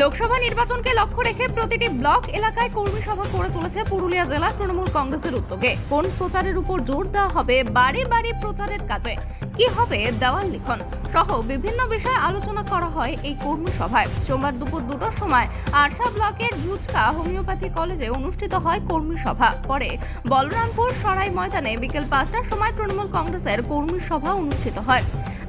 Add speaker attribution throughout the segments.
Speaker 1: লোকসভা নির্বাচনকে লক্ষ্য রেখে প্রতিটি ব্লক এলাকায় কর্মী সভা করে চলেছে পুরুলিয়া জেলা তৃণমূল কংগ্রেসের উদ্যোগে। কোন প্রচারের উপর জোর দেওয়া হবে বাড়ি বাড়ি প্রচারের কাজে? কি হবে দেওয়াল লিখন? সহ বিভিন্ন বিষয়ে আলোচনা করা হয় এই কর্মী সভায়। সোমবার দুপুর দুটোর সময় আরশা ব্লকের ঝুচকা হোমিওপ্যাথি কলেজে অনুষ্ঠিত হয় কর্মী সভা। পরে বলরামপুর সরাই ময়দানে বিকেল পাঁচটার সময় তৃণমূল কংগ্রেসের কর্মী সভা অনুষ্ঠিত হয়।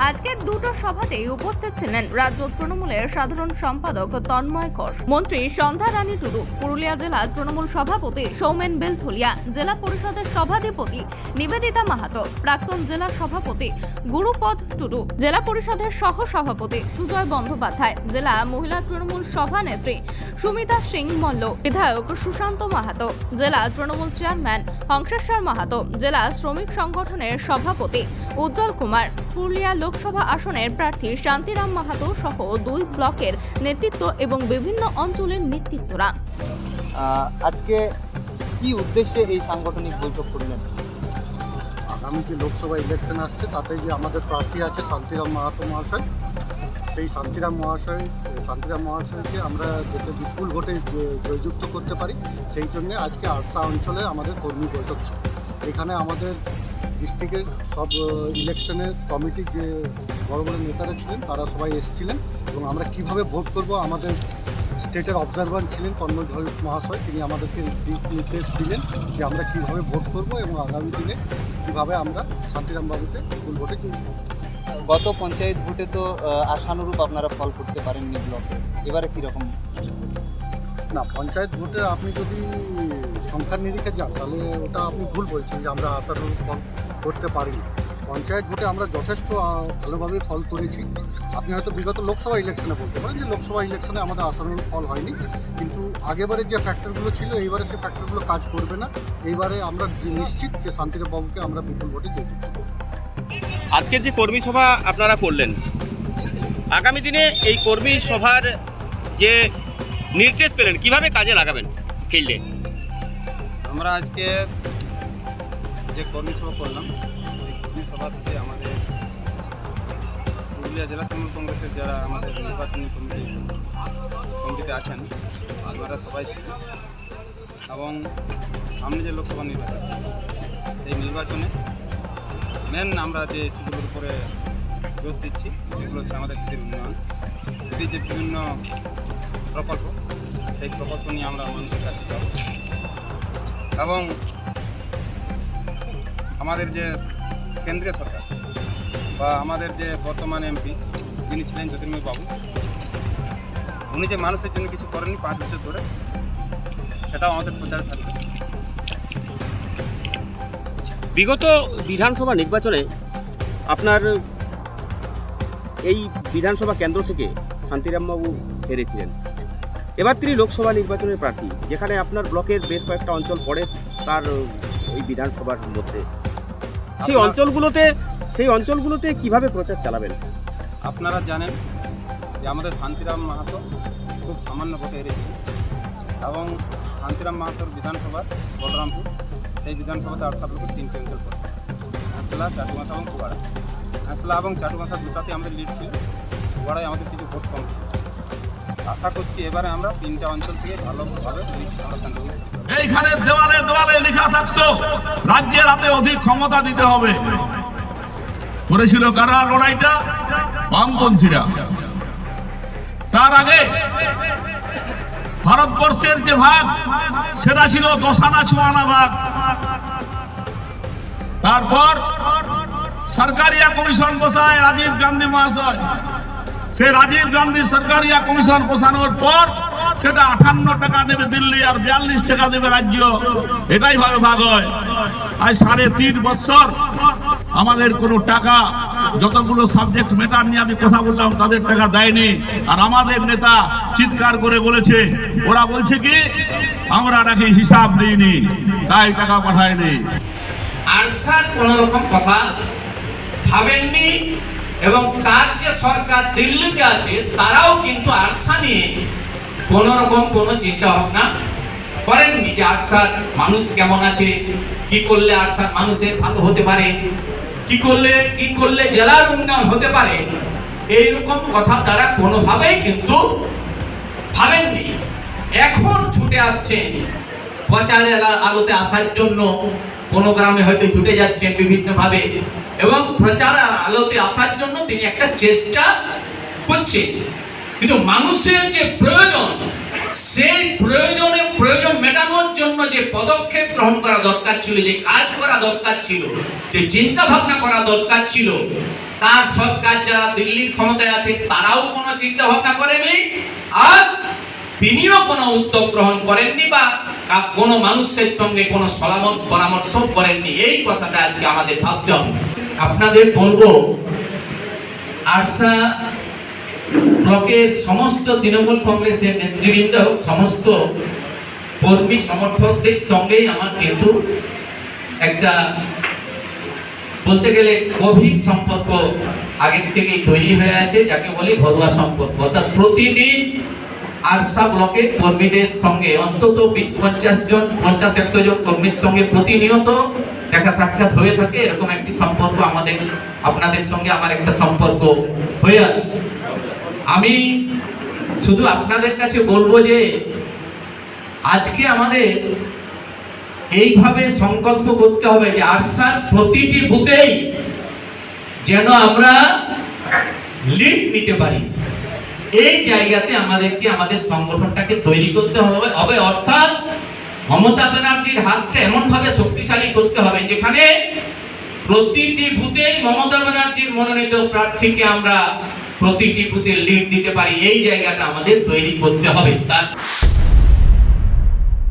Speaker 1: আজকের দুটো সভাতেই উপস্থিত ছিলেন রাজ্য তৃণমূলের সাধারণ সম্পাদক তন্ময় কর মন্ত্রী সন্ধ্যা রানী টুডু, পুরুলিয়া জেলা তৃণমূল সভাপতি সৌমেন বেলথলিয়া, জেলা পরিষদের সভাধিপতি নিবেদিতা মাহাতো, প্রাক্তন জেলা সভাপতি গুরুপদ টুডু, জেলা পরিষদের সহ সভাপতি সুজয় বন্দ্যোপাধ্যায়, জেলা মহিলা তৃণমূল সভানেত্রী সুমিতা সিং মল্ল, বিধায়ক সুশান্ত মাহাতো, জেলা তৃণমূল চেয়ারম্যান হংসেশ্বর মাহাতো, জেলা শ্রমিক সংগঠনের সভাপতি উজ্জ্বল কুমার, পুরুলিয়া লোকসভা আসনের প্রার্থী শান্তিরাম মাহাতো সহ দুই ব্লকের নেতৃত্ব এবং বিভিন্ন অঞ্চলের নেতৃত্বরা।
Speaker 2: আজকে কি উদ্দেশ্যে এই সাংগঠনিক বৈঠক করলেন?
Speaker 3: আগামী যে লোকসভা ইলেকশন আসছে তাতে যে আমাদের প্রার্থী আছে শান্তিরাম মাহাতো মহাশয় সেই শান্তিরাম মহাশয় শান্তিরাম মহাশয়কে আমরা যাতে বিপুল ভোটে জয়যুক্ত করতে পারি সেই জন্য আজকে আরসা অঞ্চলে আমাদের কর্মী বৈঠক ছিল। এখানে আমাদের ডিস্ট্রিক্টের সব ইলেকশনের কমিটির যে বড় বড় নেতারা ছিলেন তারা সবাই এসেছিলেন এবং আমরা কীভাবে ভোট করব আমাদের স্টেটের অবজারভার ছিলেন ঘোষ মহাশয় তিনি আমাদেরকে নির্দেশ দিলেন যে আমরা কীভাবে ভোট করব এবং আগামী দিনে কীভাবে আমরা শান্তিরাম বাবুকে ফুল ভোটে করব।
Speaker 2: গত পঞ্চায়েত ভোটে তো আশানুরূপ আপনারা ফল করতে পারেননি ব্লকে এবারে কীরকম
Speaker 3: না পঞ্চায়েত ভোটে আপনি যদি সংখ্যার নিরিখে যান, তাহলে ওটা আপনি ভুল বলছেন যে আমরা আশার ফল করতে পারিনি। পঞ্চায়েত ভোটে আমরা যথেষ্ট ভালোভাবে ফল করেছি। আপনি হয়তো বিগত লোকসভা ইলেকশনে বলতে পারেন যে লোকসভা ইলেকশনে আমাদের আশানুরূপ ফল হয়নি। কিন্তু আগেবারে যে ফ্যাক্টরগুলো ছিল, এইবারে সেই ফ্যাক্টরগুলো কাজ করবে না। এইবারে আমরা নিশ্চিত যে শান্তিরাম বাবুকে আমরা বিপুল ভোটে জয়যুক্ত করব।
Speaker 4: আজকে যে কর্মী সভা আপনারা করলেন, আগামী দিনে এই কর্মী সভার যে নির্দেশ পেলেন, কীভাবে কাজে লাগাবেন ফিল্ডে?
Speaker 5: আমরা আজকে যে কর্মী সভা করলাম, এই কর্মী সভা থেকে আমাদের পুরুলিয়া জেলা তৃণমূল কংগ্রেসের যারা আমাদের নির্বাচনী কমিটি, কমিটিতে আছেন আপনারা সবাই ছিলেন এবং সামনে যে লোকসভা নির্বাচন, সেই নির্বাচনে মেন আমরা যে ইস্যুগুলোর উপরে জোর দিচ্ছি, সেগুলো হচ্ছে আমাদের দিদির উন্নয়ন। দিদির যে বিভিন্ন প্রকল্প, সেই প্রকল্প নিয়ে আমরা মানুষের কাছে যাব। এবং আমাদের যে কেন্দ্রীয় সরকার বা আমাদের যে বর্তমান এমপি যিনি ছিলেন জ্যোতির্ময় বাবু, উনি যে মানুষের জন্য কিছু করেননি পাঁচ বছর ধরে, সেটাও আমাদের প্রচারে থাকবে।
Speaker 4: বিগত বিধানসভা নির্বাচনে আপনার এই বিধানসভা কেন্দ্র থেকে শান্তিরামবাবু হেরেছিলেন। এবার তিনি লোকসভা নির্বাচনের প্রার্থী যেখানে আপনার ব্লকের বেশ কয়েকটা অঞ্চল পড়ে তার ওই বিধানসভার মধ্যে। সেই অঞ্চলগুলোতে সেই অঞ্চলগুলোতে কীভাবে প্রচার চালাবেন?
Speaker 5: আপনারা জানেন যে আমাদের শান্তিরাম মাহাতো খুব সামান্য ভোটে হেরেছিলেন এবং শান্তিরাম মাহাতোর বিধানসভা বলরামপুর সেই বিধানসভাতে আটশো লোকের তিনটে অঞ্চল পড়ে। হাঁসলা চাটুমাথা এবং কুয়াড়া। হাঁসলা এবং চাটুমাথা দুটাতে আমাদের লিড ছিল। কুয়াড়ায় আমাদের কিছু ভোট কম ছিল। আশা করছি এবারে আমরা তিনটা অঞ্চল থেকে ভালোভাবে
Speaker 6: এইখানে দেওয়ালে দেওয়ালে লেখা থাকতো, রাজ্যের হাতে অধিক ক্ষমতা দিতে হবে। করেছিল কারা লড়াইটা? বামপন্থীরা। তার আগে ভারতবর্ষের যে ভাগ, সেটা ছিল দশানা ছুয়ানা ভাগ। তারপর সরকারিয়া কমিশন বসায় রাজীব গান্ধী মহাশয়। সে রাজীব গান্ধী সরকারিয়া কমিশন বসানোর পর সেটা আটান্ন টাকা নেবে দিল্লি আর বিয়াল্লিশ টাকা দেবে রাজ্য। এটাই ভাবে ভাগ হয় আজ সাড়ে তিন বছর আমাদের কোনো টাকা, যতগুলো সাবজেক্ট ম্যাটার নিয়ে আমি কথা বললাম, তাদের টাকা দেয়নি। আর আমাদের নেতা চিৎকার করে বলেছে, ওরা বলছে কি, আমরা নাকি হিসাব দিইনি, তাই টাকা পাঠায়নি।
Speaker 7: আরসার কোন রকম কথা ভাবেননি। এবং তার যে সরকার দিল্লিতে আছে, তারাও কিন্তু আরসা নিয়ে কোন রকম কোনো চিন্তা ভাবনা করেননি যে আরসার মানুষ কেমন আছে, কি করলে আরসার মানুষের ভালো হতে পারে, কি করলে কি করলে জেলার উন্নয়ন হতে পারে, এইরকম কথা তারা কোনোভাবেই কিন্তু ভাবেননি। এখন ছুটে আসছেন প্রচারের আলো- আলোতে আসার জন্য কোনো গ্রামে হয়তো ছুটে যাচ্ছেন বিভিন্নভাবে এবং প্রচার আলোতে আসার জন্য তিনি একটা চেষ্টা করছেন। কিন্তু মানুষের যে প্রয়োজন, সেই প্রয়োজনে প্রয়োজন মেটানোর জন্য যে পদক্ষেপ গ্রহণ করা দরকার ছিল, যে কাজ করা দরকার ছিল, যে চিন্তা ভাবনা করা দরকার ছিল, তার সরকার যারা দিল্লির ক্ষমতায় আছে, তারাও কোনো চিন্তা ভাবনা করেনি, আর তিনিও কোনো উদ্যোগ গ্রহণ করেননি বা কোনো মানুষের সঙ্গে কোনো পরামর্শ করেননি। এই কথাটা আজকে আমাদের ভাবতে হবে। আপনাদের বলব, আরসা ব্লকের সমস্ত তৃণমূল কংগ্রেসের নেতৃবৃন্দ সমস্ত কর্মী সমর্থকদের সঙ্গেই আমার কিন্তু একটা বলতে গেলে গভীর সম্পর্ক আগের থেকেই তৈরি হয়ে আছে, যাকে বলি ঘরোয়া সম্পর্ক। অর্থাৎ প্রতিদিন আরসা ব্লকের কর্মীদের সঙ্গে, অন্তত বিশ, পঞ্চাশ জন, পঞ্চাশ, একশো জন কর্মীর সঙ্গে প্রতিনিয়ত দেখা সাক্ষাৎ হয়ে থাকে, এরকম একটি সম্পর্ক আমাদের, আপনাদের সঙ্গে আমার একটা সম্পর্ক হয়ে আছে। আমি শুধু আপনাদের কাছে বলব যে, আজকে আমাদের এইভাবে সংকল্প করতে হবে যে আরসার প্রতিটি বুথেই যেন আমরা লিড নিতে পারি। এই জায়গাতে আমাদেরকে, আমাদের সংগঠনটাকে তৈরি করতে হবে অর্থাৎ মমতা ব্যানার্জির হাতটা এমনভাবে শক্তিশালী করতে হবে যেখানে প্রতিটি ভূতেই মমতা ব্যানার্জির মনোনীত প্রার্থীকে আমরা প্রতিটি বুথে লিড দিতে পারি, এই জায়গাটা আমাদের তৈরি করতে হবে। তার